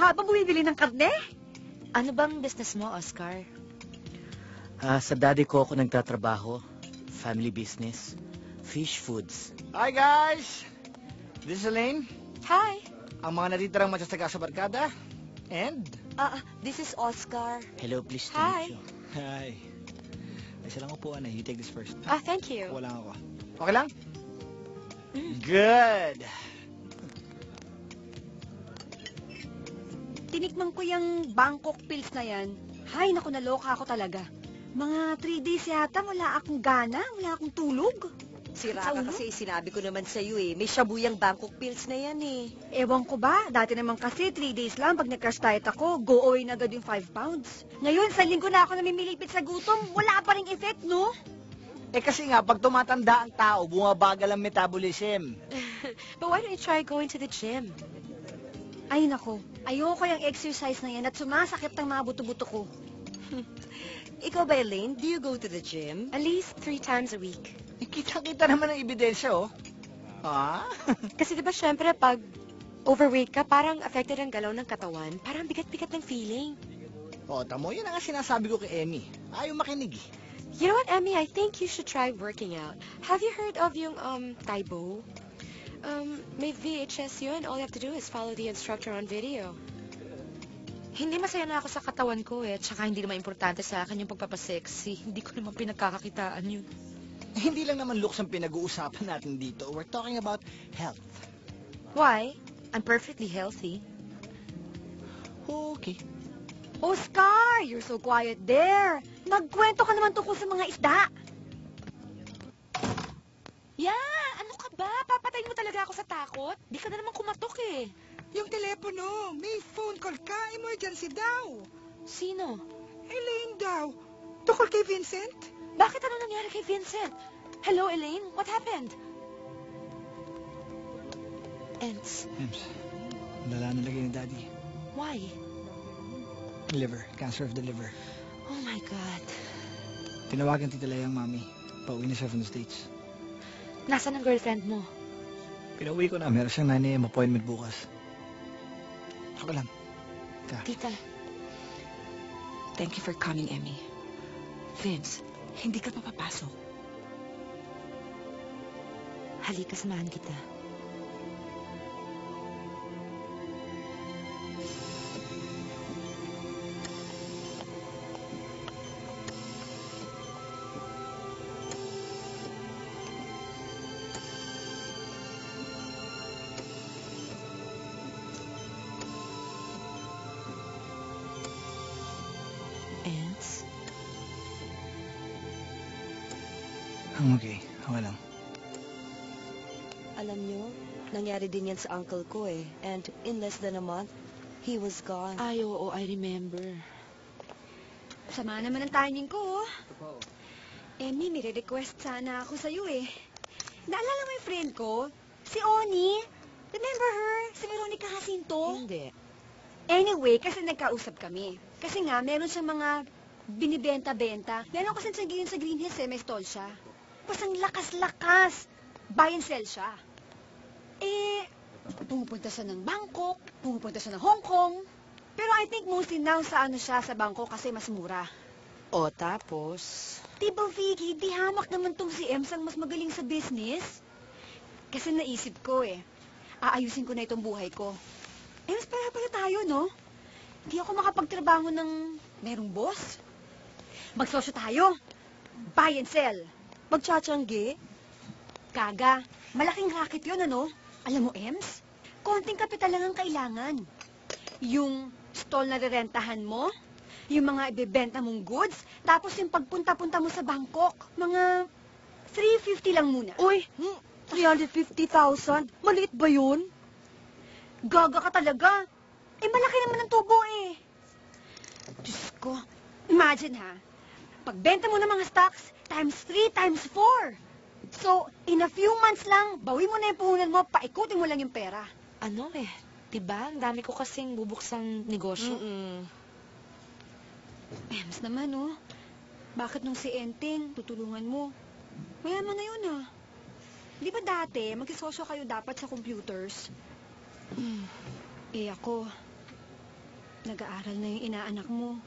habang bumibili ng karne? Ano bang business mo, Oscar? Ah, sa daddy ko ako nagtatrabaho. Family business. Fish foods. Hi guys! This is Elaine. Hi. Ang mga natitirang matyasaga sa barkada. And... Ah, this is Oscar. Hello, please to Hi. meet you. Hi. Ay, silang upuan eh. You take this first. Ah, thank you. Wala ako. Okay lang? Mm. Good. Tinikman ko yung Bangkok pills na yan. Hay, naku, naloka ako talaga. Mga 3 days yata, wala akong gana, wala akong tulog. Sira ka kasi sinabi ko naman sa'yo eh. May shabuyang Bangkok pills na yan eh. Ewan ko ba, dati naman kasi 3 days lang pag nag-crash diet ako, go away na agad yung 5 pounds. Ngayon, sa linggo na ako namimilipit sa gutom, wala pa rin effect, no? Eh kasi nga, pag tumatanda ang tao, bumabagal ang metabolism. But why don't you try going to the gym? Ay nako, ayoko yung exercise na yan at sumasakit ang mga buto-buto ko. Ikaw ba, Elaine? Do you go to the gym? At least three times a week. Kita-kita naman ang ebidensya, oh. Ah? Kasi di ba syempre pag overweight ka, parang affected ang galaw ng katawan. Parang bigat-bigat ng feeling. o, tamo, yun ang nga sinasabi ko kay Emmy. Ayaw makinig eh. You know what, Emmy? I think you should try working out. Have you heard of yung um, Taibo? Um, may VHS yun. All you have to do is follow the instructor on video. Hindi masaya na ako sa katawan ko eh. Tsaka hindi naman importante sa akin yung pagpapasexy. Hindi ko naman pinagkakakitaan yun. Hindi lang naman looks ang pinag-uusapan natin dito. We're talking about health. Why? I'm perfectly healthy. Okay. Oscar, you're so quiet there. Magkwento ka naman tungkol sa mga isda. Yeah! Papatayin mo talaga ako sa takot? Di ka na naman kumatok eh. Yung telepono, may phone call ka, emergency daw. Sino? Elaine daw. Tukol kay Vincent? Bakit ano nangyari kay Vincent? Hello, Elaine? What happened? Ents, Ems, lala na lagay ni Daddy. why? Liver. Cancer of the liver. Oh my God. Tinawagan tita Leia ang mami. Pauwi na siya from the States. Nasaan ang girlfriend mo? Pinauwi ko na. Meron siyang 9 a.m. appointment bukas. Okay lang. Tita. Thank you for coming, Emmy. Vince, hindi ka pa papasok. Halika, samahan kita. Ents? I'm okay. Okay lang. Alam nyo, nangyari din yan sa uncle ko eh. And in less than a month, he was gone. Ay, oo, I remember. Sama naman ang timing ko, oh. Emmy, may request sana ako sa'yo eh. Naalala mo yung friend ko? Si Oni? Remember her? Si Veronica Jacinto? Hindi. Anyway, kasi nagkausap kami. Kasi nga, meron siyang mga binibenta-benta. Meron kasi sa, sa Green Hills eh, may stall siya. Tapos ang lakas-lakas. Buy and sell siya. Eh, pumupunta siya ng Bangkok, pumupunta siya ng Hong Kong. Pero I think mostly now sa ano siya sa Bangkok kasi mas mura. O, tapos? Diba, Vicky, di hamak naman tong si Ems ang mas magaling sa business? Kasi naisip ko eh, aayusin ko na itong buhay ko. Para pala tayo, no? Di ako makapagtrabaho ng merong boss. Magsosyo tayo. Buy and sell. Magtsatsyangge? Kaga, malaking racket yun, ano? Alam mo, Ems, konting kapital lang ang kailangan. Yung stall na rerentahan mo, yung mga ibebenta mong goods, tapos yung pagpunta-punta mo sa Bangkok, mga 350 lang muna. Uy, hmm, 350,000? Maliit ba yun? Gaga ka talaga. Eh, malaki naman ang tubo eh. Diyos ko. Imagine ha, pagbenta mo ng mga stocks, times 3, times 4. So, in a few months lang, bawi mo na yung puhunan mo, paikutin mo lang yung pera. Ano eh? Diba? Ang dami ko kasing bubuksang negosyo. Mm-mm. Ems naman, oh. Bakit nung si Enteng, tutulungan mo? Mayaman na yun, ah. Di ba dati, magsisosyo kayo dapat sa computers? Hmm. Eh ako, Nag-aaral na yung inaanak mo.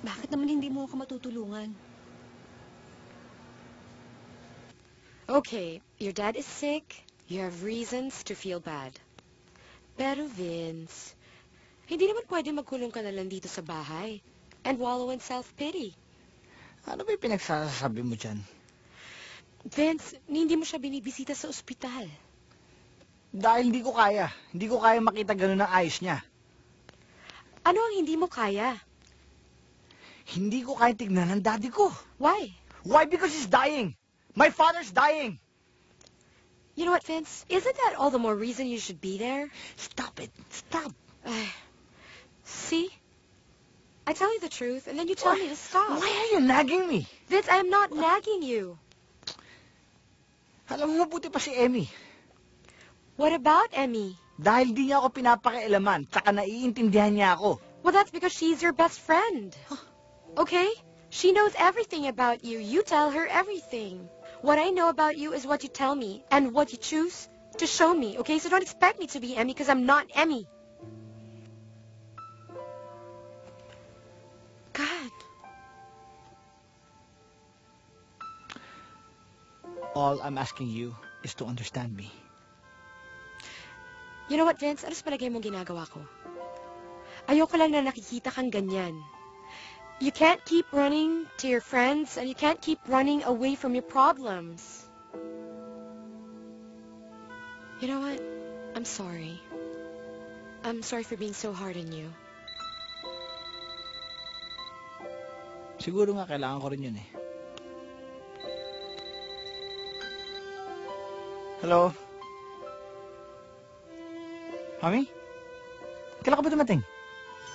Bakit naman hindi mo ako matutulungan? Okay, your dad is sick. You have reasons to feel bad. Pero Vince, hindi naman pwede magkulong ka na lang dito sa bahay and wallow in self-pity. Ano ba yung pinagsasabi mo dyan? Vince, hindi mo siya binibisita sa ospital. Dahil hindi ko kaya. Hindi ko kaya makita ganun ang ayos niya. Ano ang hindi mo kaya? Hindi ko kaya tignan ang daddy ko. Why? Why? Because he's dying. My father's dying. You know what, Vince? Isn't that all the more reason you should be there? Stop it. Stop. See? I tell you the truth, and then you tell me to stop. Why are you nagging me? Vince, I am not nagging you. Alam mo, mabuti pa si Emmy. What about Emmy? Dahil di niya ako pinapakialaman, tsaka naiintindihan niya ako. Well, that's because she's your best friend. Okay? She knows everything about you. You tell her everything. What I know about you is what you tell me and what you choose to show me. Okay? So don't expect me to be Emmy because I'm not Emmy. God. All I'm asking you is to understand me. You know what, Vince? Ano sa palagay mo ginagawa ko? Ayoko lang na nakikita kang ganyan. You can't keep running to your friends and you can't keep running away from your problems. You know what? I'm sorry. I'm sorry for being so hard on you. Siguro nga kailangan ko rin yun eh. Hello? Mami? Kailan ka ba dumating?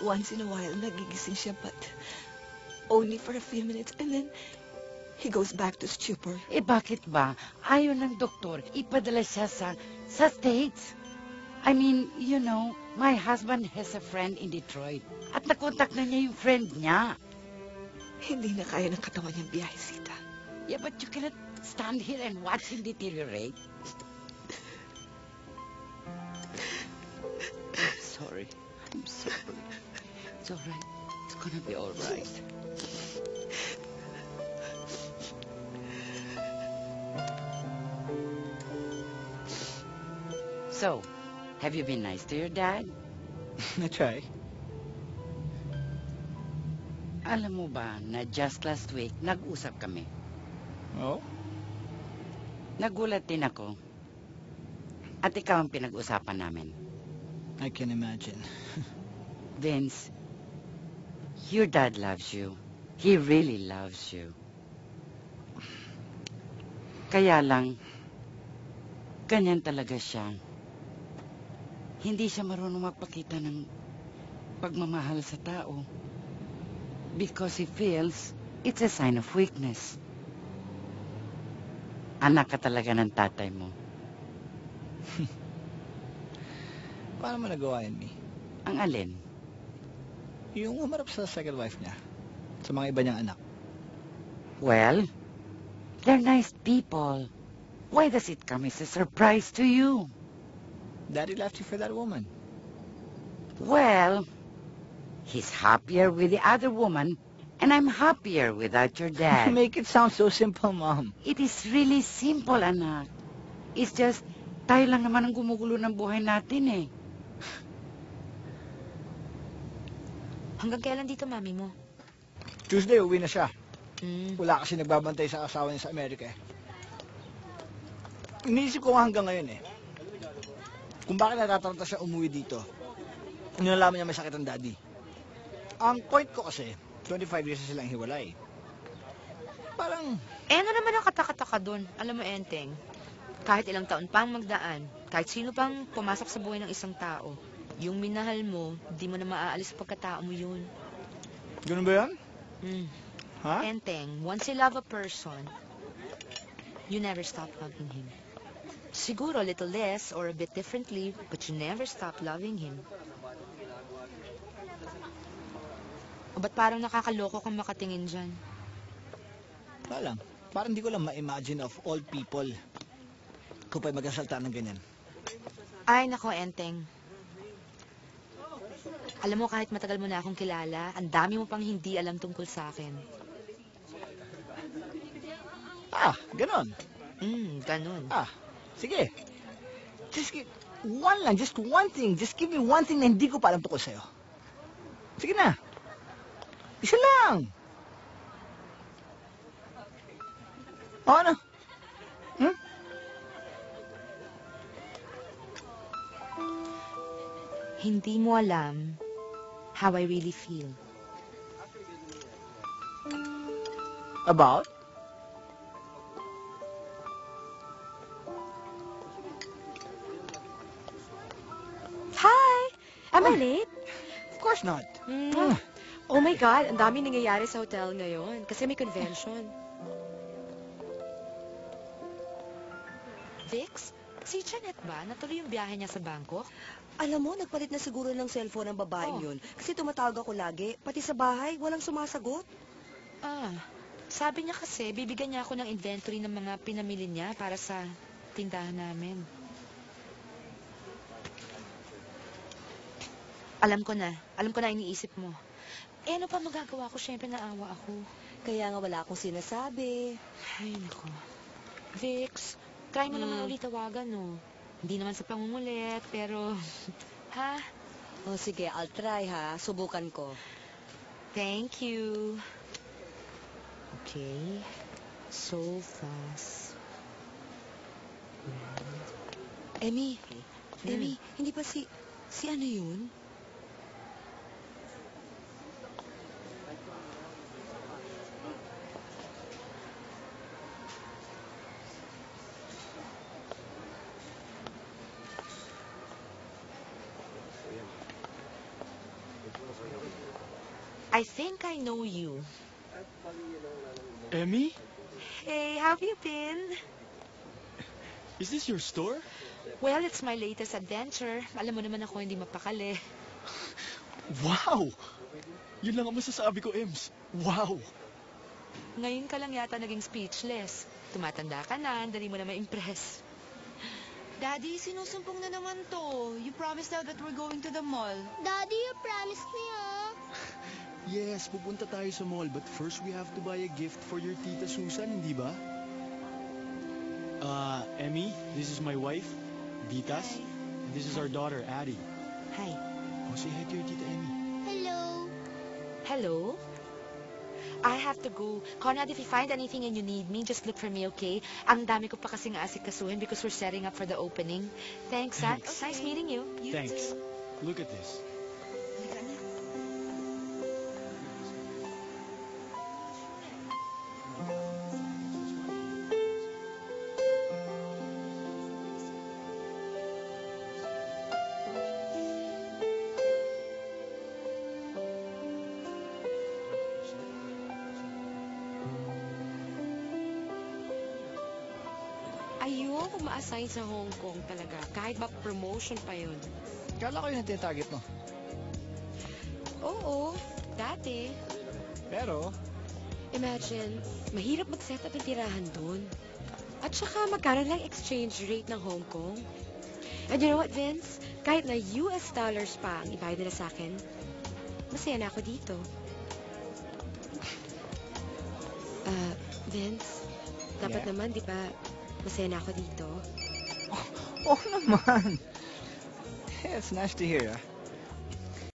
Once in a while, nagigising siya, but only for a few minutes, and then he goes back to stupor. Eh bakit ba? Ayaw ng doktor, ipadala siya sa, sa States. I mean, you know, my husband has a friend in Detroit. At nakontak na niya yung friend niya. Hindi na kaya ng katawan niyang biyahe, Sita. Yeah, but you cannot stand here and watch him deteriorate. Sorry. It's all right. It's gonna be all right. So, have you been nice to your dad? Na-try. Alam mo ba na just last week, nag-usap kami. Oh? Nagulat din ako. At ikaw ang pinag-usapan namin. I can imagine. Vince, your dad loves you. He really loves you. Kaya lang, ganyan talaga siya. Hindi siya marunong magpakita ng pagmamahal sa tao. Because he feels it's a sign of weakness. Anak ka talaga ng tatay mo. Paano mo nagawa yun, Mi? Ang alin? Yung umarap sa second wife niya. Sa mga iba niyang anak. Well, they're nice people. Why does it come as a surprise to you? Daddy left you for that woman. Well, he's happier with the other woman, and I'm happier without your You dad. make it sound so simple, Mom. It is really simple, anak. It's just, tayo lang naman ang gumugulo ng buhay natin eh. Hanggang kailan dito, mami mo? Tuesday, uwi na siya. Mm. Wala kasi nagbabantay sa asawa niya sa Amerika eh. Iniisip ko nga hanggang ngayon eh. Kung bakit natataranta siya umuwi dito. Nung nalaman niya may sakit ang daddy. Ang point ko kasi, 25 years na silang hiwalay. Parang, Eh, ano naman ang katakataka doon? Alam mo, Enteng, kahit ilang taon pang magdaan, kahit sino pang pumasok sa buhay ng isang tao, yung minahal mo, di mo na maaalis sa pagkatao mo yun. ganun ba yan? Mm. Ha? Enteng, once you love a person, you never stop loving him. Siguro a little less or a bit differently, but you never stop loving him. O ba't parang nakakaloko kang makatingin dyan? Wala lang. Parang hindi ko lang ma-imagine of all people kung pa'y magkasalta ng ganyan. Ay, nako, Enteng. Alam mo, kahit matagal mo na akong kilala, ang dami mo pang hindi alam tungkol sa akin. Ah, ganon. Hmm, ganun. Ah, sige. Just give, one lang, just one thing. Just give me one thing na hindi ko pa alam tungkol sa'yo. Sige na. Isa lang. O ano? Hmm? Hindi mo alam how I really feel. About? Hi! Am I late? Of course not. Hmm. Ah. Oh my God, ang dami nangyayari sa hotel ngayon kasi may convention. Vix, si Janet ba? Natuloy yung biyahe niya sa Bangkok? Alam mo, nagpalit na siguro ng cellphone ng babaeng Oh. yun. Kasi tumatawag ako lagi. Pati sa bahay, walang sumasagot. Ah, sabi niya kasi, bibigyan niya ako ng inventory ng mga pinamili niya para sa tindahan namin. Alam ko na. Alam ko na iniisip mo. Eh, ano pa magagawa ko? Siyempre, naawa ako. Kaya nga wala akong sinasabi. Ay, nako. Vix, try mo naman Hmm. ulit tawagan, no? Hindi naman sa pangungulit, pero... ha? O sige, I'll try ha. Subukan ko. Thank you. Okay. So fast. Emmy, Hmm. Emmy, hindi pa si... Si ano yun? I think I know you. Emmy? Hey, how have you been? Is this your store? Well, it's my latest adventure. Alam mo naman ako hindi mapakali. Wow! Yun lang ang masasabi ko, Ems. Wow! Ngayon ka lang yata naging speechless. Tumatanda ka na, dali mo na ma-impress. Daddy, sinusumpong na naman to. You promised now that we're going to the mall. Daddy, you promised me, ah. Yes, pupunta tayo sa mall, but first we have to buy a gift for your tita Susan, hindi ba? Uh, Emmy, this is my wife, Vitas. And this is our daughter, Addie. Hi. Oh, say hi to your tita Emmy. Hello. Hello? I have to go. Conrad, if you find anything and you need me, just look for me, okay? Ang dami ko pa kasing aasikasuhin because we're setting up for the opening. Thanks, ha? Thanks. Nice meeting you. Thanks. Look at this. Ayoko ma-assign sa Hong Kong talaga. Kahit ba promotion pa yun. Kala ko yun ang tinatarget mo. Oo, dati. Pero, Imagine, mahirap mag-set up ng tirahan doon. At saka magkano lang exchange rate ng Hong Kong. And you know what, Vince? Kahit na US dollars pa ang ibayad nila sa akin, masaya na ako dito. Ah, Vince, dapat Yeah? naman, di ba, masaya na ako dito? oh naman. Yeah, it's nice to hear, ah.